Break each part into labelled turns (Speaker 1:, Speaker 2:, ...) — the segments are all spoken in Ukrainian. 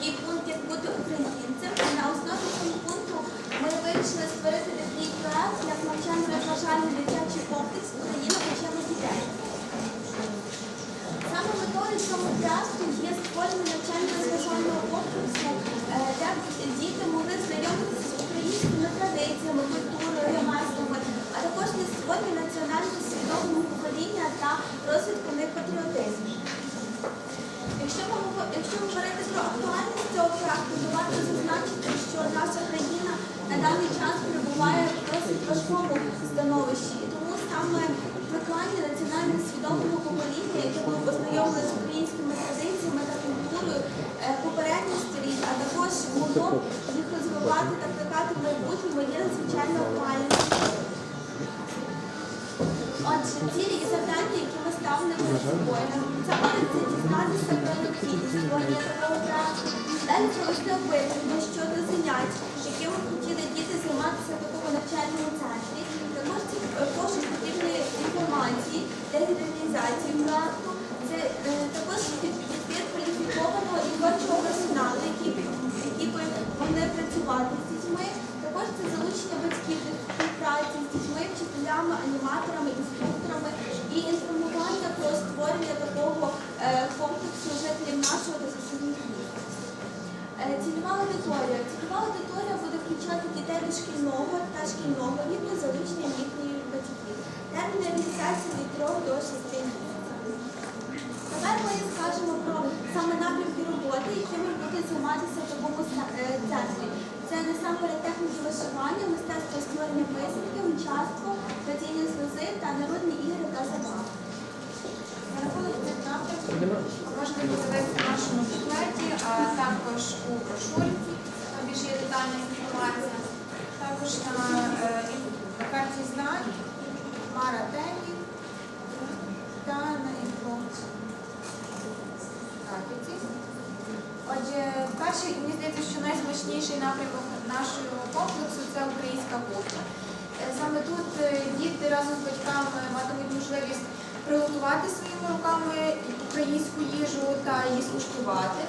Speaker 1: такий пункт, як бути українцем. І на основі цього пункту ми вирішили створити такий проект, як навчально-розважальний дитячий комплекс Україна почала дітей. Саме метою цього проекту є створення навчально-розважального комплексу, е, де діти могли знайомитися з українськими традиціями, культурою, ремеслами, а також для створення національно свідомого покоління та розвитку них патріотизму. Якщо ми говор- якщо говорити про актуальність цього проекту, то варто зазначити, що наша країна на даний час перебуває в досить важкому становищі. І тому саме викликання національно свідомого покоління, яке було познайомлене з українськими традиціями та культурою е, попередніх століть, а могло їх розвивати та плекати в майбутньому, є надзвичайно актуальним. Отже, цілі і завдання, які ми ставимо перед собою, це перше дізнатися про необхідність створення такого проекту, далі провести опитування щодо занять, якими хотіли діти займатися в такому навчальному центрі. Також це пошук потрібної інформації для реалізації проекту. Це е, також під- підбір кваліфікованого і творчого персоналу, який, які би могли працювати з дітьми. Також це залучення батьків до співпраці з дітьми, вчителями, аніматорами, інструкторами і інформування про створення такого е, комплексу жителів нашого та сусідніх міст. Е, Цільова аудиторія. Цільова аудиторія буде включати дітей дошкільного та шкільного віку з залученням їхніх батьків. Термін реалізації від 3 до 6 місяців. Тепер ми скажемо про саме напрямки роботи, якими будуть займатися в такому ста- е, центрі. Це насамперед техніки вишивання, створення писанки, участво, плетіння з та народні ігри та забави.
Speaker 2: На рахунок цих напрямків можна подивитися в нашому буклеті, а також у брошурці, там більш є детальна інформація. Також на, е, карті знань Мара Темі та на інфографіці. Отже, перший, мені здається, що найсмачніший напрямок нашого комплексу це українська кухня. Е, Саме тут е, діти разом з батьками матимуть можливість приготувати своїми руками українську їжу та її скуштувати.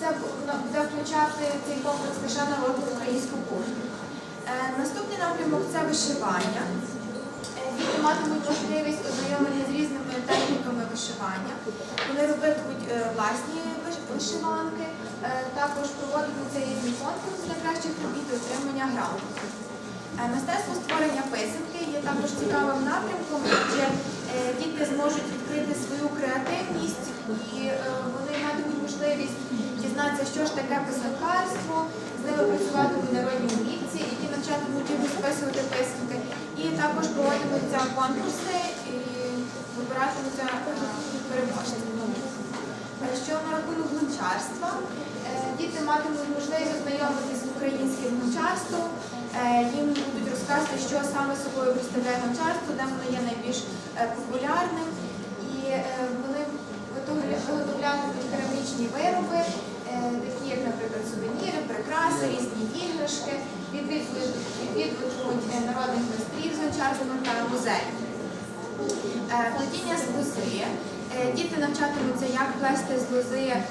Speaker 2: Це буде включати цей комплекс лише на українську кухню. Е, Наступний напрямок це вишивання. Діти матимуть можливість ознайомлення з різними техніками вишивання. Вони робитимуть власні виш- вишиванки, е, також проводитимуться різні конкурси для кращих робіт і отримання гранту. Е, Мистецтво створення писанки є також цікавим напрямком, де е, діти зможуть відкрити свою креативність і вони матимуть можливість дізнатися, що ж таке писанкарство, з ними працюватимуть народні умільці, які навчатимуть їх розписувати писанки. І також проводитимуться конкурси і вибиратимуться е, переможці. Е, Що на рахунок гончарства, е, діти матимуть можливість ознайомитися з українським гончарством, е, їм будуть розказувати, що саме собою представляє гончарство, де воно є найбільш е, популярним. І вони виготовля- виготовлятимуть керамічні вироби, такі як, наприклад, сувеніри, прикраси, різні іграшки, відвідуватимуть народних майстрів з гончарством та музеїв. Плетіння з лози. Е, Діти навчатимуться, як плести з лози. Е,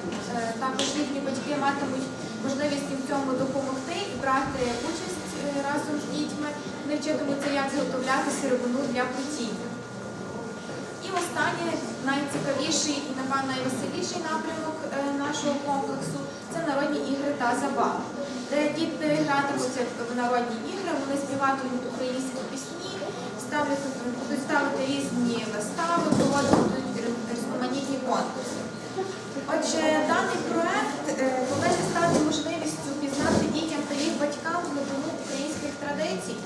Speaker 2: Також їхні батьки матимуть можливість їм в цьому допомогти і брати участь е, разом з дітьми. Вони вчитимуться, як зготовляти сировину для плетіння. І останнє, найцікавіший і, напевно, найвеселіший напрямок нашого комплексу це народні ігри та забави, де діти гратимуться в народні ігри, вони співатимуть українські пісні, будуть ставити різні вистави, проводитимуть різноманітні конкурси. Отже, даний проект е, повинен стати можливістю пізнати дітям та їх батькам глибину українських традицій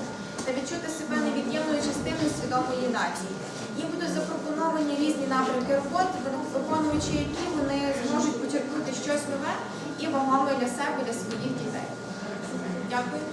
Speaker 2: та відчути себе невід'ємною частиною свідомої нації. Їм будуть запропоновані різні напрямки роботи, виконуючи які вони зможуть почерпнути щось нове і вагоме для себе, для своїх дітей. Дякую.